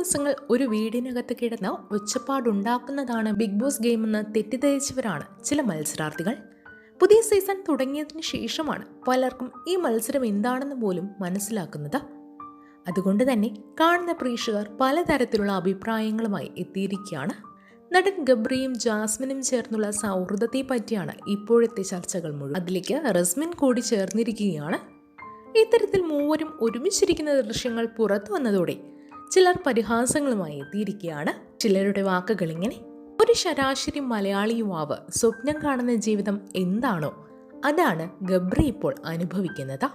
ദിവസങ്ങൾ ഒരു വീടിനകത്ത് കിടന്ന് ഒച്ചപ്പാടുണ്ടാക്കുന്നതാണ് ബിഗ് ബോസ് ഗെയിമെന്ന് തെറ്റിദ്ധരിച്ചവരാണ് ചില മത്സരാർത്ഥികൾ. പുതിയ സീസൺ തുടങ്ങിയതിന് ശേഷമാണ് പലർക്കും ഈ മത്സരം എന്താണെന്ന് പോലും മനസ്സിലാക്കുന്നത്. അതുകൊണ്ട് തന്നെ കാണുന്ന പ്രേക്ഷകർ പലതരത്തിലുള്ള അഭിപ്രായങ്ങളുമായി എത്തിയിരിക്കുകയാണ്. നടൻ ഗബ്രിയും ജാസ്മിനും ചേർന്നുള്ള സൗഹൃദത്തെ പറ്റിയാണ് ഇപ്പോഴത്തെ ചർച്ചകൾ മുഴുവൻ. അതിലേക്ക് റസ്മിൻ കൂടി ചേർന്നിരിക്കുകയാണ്. ഇത്തരത്തിൽ മൂവരും ഒരുമിച്ചിരിക്കുന്ന ദൃശ്യങ്ങൾ പുറത്തു വന്നതോടെ ചിലർ പരിഹാസങ്ങളുമായി എത്തിയിരിക്കുകയാണ്. ചിലരുടെ വാക്കുകൾ ഇങ്ങനെ ഒരു ശരാശരി മലയാളി യുവാവ് സ്വപ്നം കാണുന്ന ജീവിതം എന്താണോ അതാണ് ഗബ്രി ഇപ്പോൾ അനുഭവിക്കുന്നത്.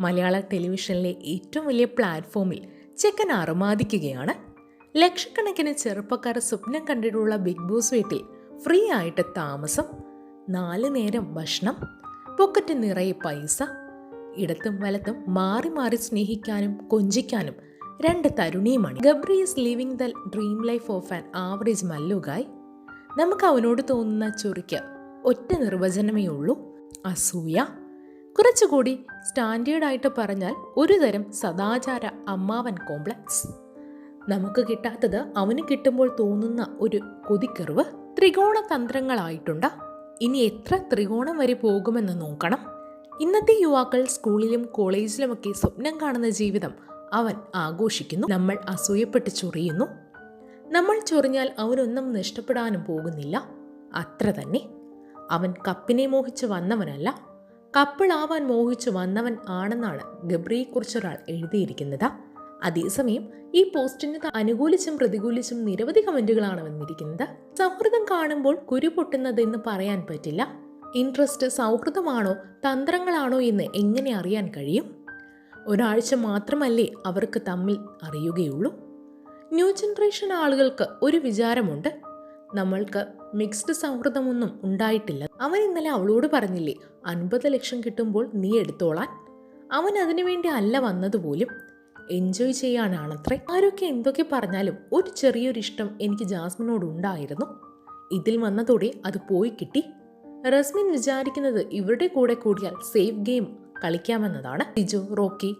മലയാള ടെലിവിഷനിലെ ഏറ്റവും വലിയ പ്ലാറ്റ്ഫോമിൽ ചെക്കൻ അറുമാദിക്കുകയാണ് ലക്ഷക്കണക്കിന് ചെറുപ്പക്കാർ സ്വപ്നം കണ്ടിട്ടുള്ള ബിഗ് ബോസ് വീട്ടിൽ ഫ്രീ ആയിട്ട് താമസം നാല് നേരം ഭക്ഷണം പോക്കറ്റ് നിറയെ പൈസ ഇടത്തും വലത്തും മാറി മാറി സ്നേഹിക്കാനും കൊഞ്ചിക്കാനും രണ്ട് തരുണിയുമാണ് Gabri is living the dream life of an average Mallu guy നമുക്ക് അവനോട് തോന്നുന്ന ചൊറിക്ക് ഒറ്റ നിർവചനമേ ഉള്ളൂ അസൂയ. കുറച്ചുകൂടി സ്റ്റാൻഡേർഡായിട്ട് പറഞ്ഞാൽ ഒരു തരം സദാചാര അമ്മാവൻ കോംപ്ലക്സ് നമുക്ക് കിട്ടാത്തത് അവന് കിട്ടുമ്പോൾ തോന്നുന്ന ഒരു കൊതിക്കെറിവ്. ത്രികോണ തന്ത്രങ്ങളായിട്ടുണ്ട്. ഇനി എത്ര ത്രികോണം വരെ പോകുമെന്ന് നോക്കണം. ഇന്നത്തെ യുവാക്കൾ സ്കൂളിലും കോളേജിലുമൊക്കെ സ്വപ്നം കാണുന്ന ജീവിതം അവൻ ആഘോഷിക്കുന്നു. നമ്മൾ അസൂയപ്പെട്ട് ചൊറിയുന്നു. നമ്മൾ ചൊറിഞ്ഞാൽ അവനൊന്നും നഷ്ടപ്പെടാനും പോകുന്നില്ല. അത്ര തന്നെ. അവൻ കപ്പിനെ മോഹിച്ച് വന്നവനല്ല. കപ്പിളാവാൻ മോഹിച്ചു വന്നവൻ ആണെന്നാണ് ഗബ്രിയെക്കുറിച്ചൊരാൾ എഴുതിയിരിക്കുന്നത്. അതേസമയം ഈ പോസ്റ്റിന് അനുകൂലിച്ചും പ്രതികൂലിച്ചും നിരവധി കമന്റുകളാണ് വന്നിരിക്കുന്നത്. സൗഹൃദം കാണുമ്പോൾ കുരു പൊട്ടുന്നതെന്ന് പറയാൻ പറ്റില്ല. ഇൻട്രസ്റ്റ് സൗഹൃദമാണോ തന്ത്രങ്ങളാണോ എന്ന് എങ്ങനെ അറിയാൻ കഴിയും? ഒരാഴ്ച മാത്രമല്ലേ അവർക്ക് തമ്മിൽ അറിയുകയുള്ളൂ? ന്യൂ ജനറേഷൻ ആളുകൾക്ക് ഒരു വിചാരമുണ്ട്. നമ്മൾക്ക് മിക്സ്ഡ് സൗഹൃദമൊന്നും ഉണ്ടായിട്ടില്ല. അവൻ ഇന്നലെ അവളോട് പറഞ്ഞില്ലേ അൻപത് ലക്ഷം കിട്ടുമ്പോൾ നീ എടുത്തോളാൻ. അവൻ അതിനുവേണ്ടി അല്ല വന്നതുപോലും എൻജോയ് ചെയ്യാനാണത്രേ. ആരൊക്കെ എന്തൊക്കെ പറഞ്ഞാലും ഒരു ചെറിയൊരു ഇഷ്ടം എനിക്ക് ജാസ്മിനോട് ഉണ്ടായിരുന്നു. ഇതിൽ വന്നതോടെ അത് പോയി കിട്ടി. റസ്മിൻ വിചാരിക്കുന്നത് ഇവരുടെ കൂടെ കൂടിയാൽ സേഫ് ഗെയിം കളിക്കാമെന്നതാണ് ബിജു റോക്കി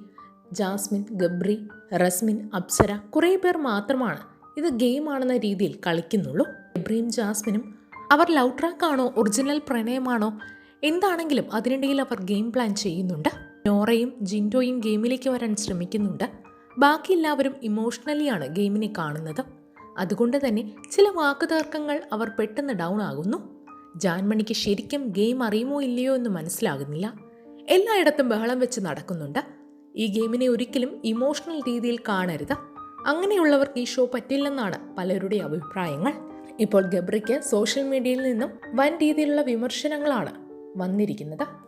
ജാസ്മിൻ ഗബ്രി റസ്മിൻ അപ്സര കുറേ പേർ മാത്രമാണ് ഇത് ഗെയിമാണെന്ന രീതിയിൽ കളിക്കുന്നുള്ളൂ. ഗബ്രിയും ജാസ്മിനും അവർ ലവ് ട്രാക്കാണോ ഒറിജിനൽ പ്രണയമാണോ എന്താണെങ്കിലും അതിനിടയിൽ അവർ ഗെയിം പ്ലാൻ ചെയ്യുന്നുണ്ട്. നോറയും ജിൻഡോയും ഗെയിമിലേക്ക് വരാൻ ശ്രമിക്കുന്നുണ്ട്. ബാക്കി എല്ലാവരും ഇമോഷണലിയാണ് ഗെയിമിനെ കാണുന്നത്. അതുകൊണ്ട് തന്നെ ചില വാക്കുതർക്കങ്ങൾ അവർ പെട്ടെന്ന് ഡൗൺ ആകുന്നു. ജാൻമണിക്ക് ശരിക്കും ഗെയിം അറിയുമോ ഇല്ലയോ എന്ന് മനസ്സിലാകുന്നില്ല. എല്ലായിടത്തും ബഹളം വെച്ച് നടക്കുന്നുണ്ട്. ഈ ഗെയിമിനെ ഒരിക്കലും ഇമോഷണൽ രീതിയിൽ കാണരുത്. അങ്ങനെയുള്ളവർക്ക് ഈ ഷോ പറ്റില്ലെന്നാണ് പലരുടെ അഭിപ്രായങ്ങൾ. ഇപ്പോൾ ഗബ്രിക്ക് സോഷ്യൽ മീഡിയയിൽ നിന്നും വൻ രീതിയിലുള്ള വിമർശനങ്ങളാണ് വന്നിരിക്കുന്നത്.